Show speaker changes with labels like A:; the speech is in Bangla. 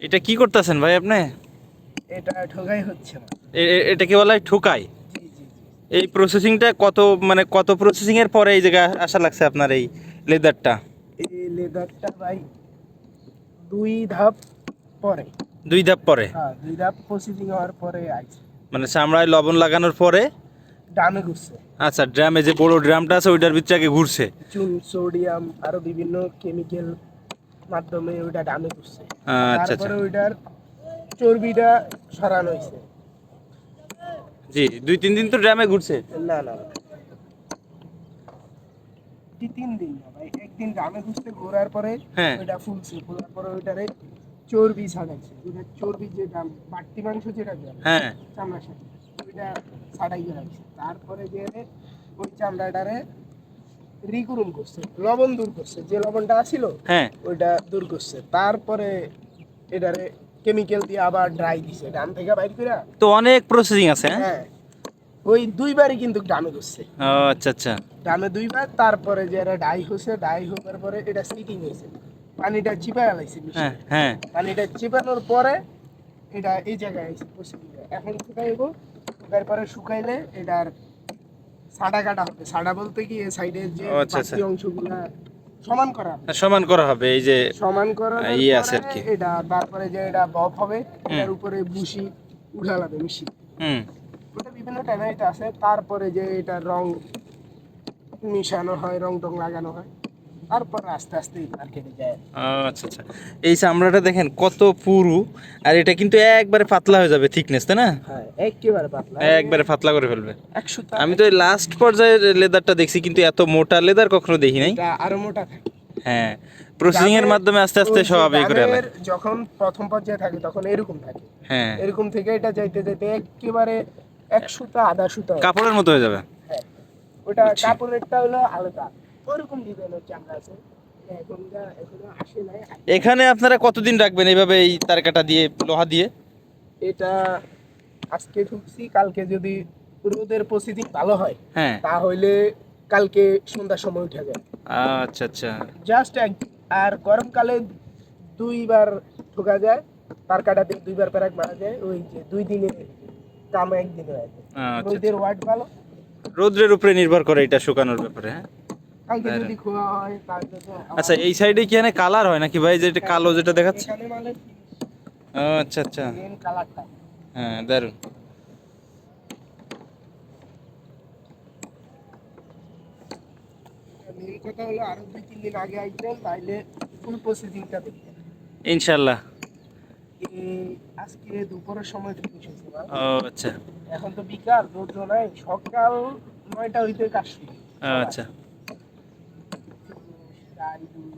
A: এটা কি করতেছেন ভাই আপনি?
B: এটা ঠোকাই হচ্ছে না
A: এ- এ- এটাকে বলা হয় ঠুকাই? এই প্রসেসিংটা কত মানে কত প্রসেসিং এর পরে এই জায়গায় আসা লাগছে আপনার এই লেদারটা?
B: এই লেদারটা ভাই দুই ধাপ পরে।
A: দুই ধাপ পরে?
B: হ্যাঁ দুই ধাপ প্রসেসিং হওয়ার পরে আইছে।
A: মানে চামড়ায় লবণ লাগানোর পরে?
B: ডামে ঘুরছে।
A: আচ্ছা ড্রামে যে বড় ড্রামটা আছে ওইটার ভিতরে আগে ঘুরছে।
B: চুন সোডিয়াম আরও বিভিন্ন কেমিক্যাল মাধ্যমে ওইটা ডামে ঘুরছে।
A: আচ্ছা আচ্ছা।
B: তারপরে ওইটার চর্বিটা সরানো হয়েছে।
A: জি দুই তিন দিন তো ড্রামে ঘুরছে?
B: না না। দুই তিন দিন না ভাই একদিন ডামে ঘুরছে ঘোরার পরে
A: হ্যাঁ।
B: ওইটা ফুলছে। ফুলার পরে ওইটারে চর্বি ছাড়াইছে। যেটা চর্বি যে ডাম বাড়তি মাংস যেটা দেয়
A: হ্যাঁ।
B: চামড়া সাথে ওইটা ছাড়াই রাখছে তারপরে যে ওই চামড়াটারে রিকুরুম করছে লবণ দূর করছে যে লবণটা আছিল
A: হ্যাঁ।
B: ওইটা দূর করছে। তারপরে এটারে কেমিক্যাল দিয়ে আবার ড্রাই দিছে ডাম থেকে বাইর করে
A: তো অনেক প্রসেসিং আছে হ্যাঁ?
B: হ্যাঁ। ওই দুইবারই কিন্তু ডামে করছে
A: আচ্ছা আচ্ছা।
B: ডামে দুইবার তারপরে যে এটা ডাই হয়েছে ডাই হওয়ার পরে এটা সিটিং হয়েছে। পানিটা চিপাই লাইছে
A: হ্যাঁ হ্যাঁ।
B: পানিটা চিপানোর পরে এটা এই জায়গায় এখন শুকাইবো শুকার পরে শুকাইলে এটার সাডা কাটা হবে সাডা বলতে কি এই সাইডের যে
A: আচ্ছা, আচ্ছা।
B: বাকি অংশগুলা সমান করা হবে।
A: সমান করা হবে এই যে
B: সমান করা
A: ইয়ে আছে আর কি।
B: এটা তারপরে যে এটা বফ হবে এর উপরে বুশি উঠালাবে মিশি
A: হুম
B: ওটা বিভিন্ন টাইমাইট আছে তারপরে যে এটা রং মিশানো হয় রং টং লাগানো হয় তারপরে আস্তে আস্তে মার্কেটে যায়।
A: আচ্ছা আচ্ছা। এই চামড়াটা দেখেন কত পুরু আর এটা কিন্তু একবারে পাতলা হয়ে যাবে থিকনেস তাই না?
B: হ্যাঁ একেবারে পাতলা
A: একবারে পাতলা করে ফেলবে। আমি তো লাস্ট পর্যায়ে লেদারটা দেখছি কিন্তু এত মোটা লেদার কখনো দেখি নাই।
B: আরও মোটা থাকে।
A: হ্যাঁ প্রসেসিং এর মাধ্যমে আস্তে আস্তে
B: ওই
A: সব এই করে আলাদা
B: যখন প্রথম পর্যায়ে থাকে তখন এরকম থাকে।
A: হ্যাঁ।
B: এরকম থেকে এটা যাইতে যাইতে একেবারে এক সুতা আধা সুতা।
A: কাপড়ের মতো হয়ে যাবে।
B: হ্যাঁ। ওটা কাপড়েরটা হলো আলাদা। ওরকম ডিজাইনের চামড়া আছে। এখন
A: আপনারা কতদিন রাখবেন এইভাবে এই তারকাটা দিয়ে লোহা দিয়ে?
B: এটা আজকে ঢুকছি কালকে যদি রোদের পরিস্থিতি ভালো হয়
A: হ্যাঁ।
B: তাহলে কালকে সন্ধ্যার সময় উঠে যায়
A: আচ্ছা আচ্ছা।
B: জাস্ট এক আর গরমকালে দুইবার ঢোকা যায় তার কাটাতে দুইবার প্যারাক মারা যায় ওই যে দুই দিনে কাম একদিনে হয়।
A: আচ্ছা,
B: রোদের ওয়াট ভালো।
A: রোদ্রের উপরে নির্ভর করে এটা শুকানোর ব্যাপারে হ্যাঁ?
B: হয়
A: আচ্ছা এই সাইডে কি এখানে কালার হয় নাকি ভাই? যেটা কালো যেটা দেখাচ্ছে?
B: মানে
A: আচ্ছা আচ্ছা। হ্যাঁ
B: দারুণ কথা হলো আরও দুই তিন দিন আগে আসবেন তাইলে ফুল প্রসেসিংটা আজকে দুপুরের সময় ফিনিশ হয়েছে
A: ও আচ্ছা।
B: এখন তো বিকাল রোদ নাই সকাল নয়টা হইতে কাজ শুরু।
A: আচ্ছা।
B: প্রায় দুই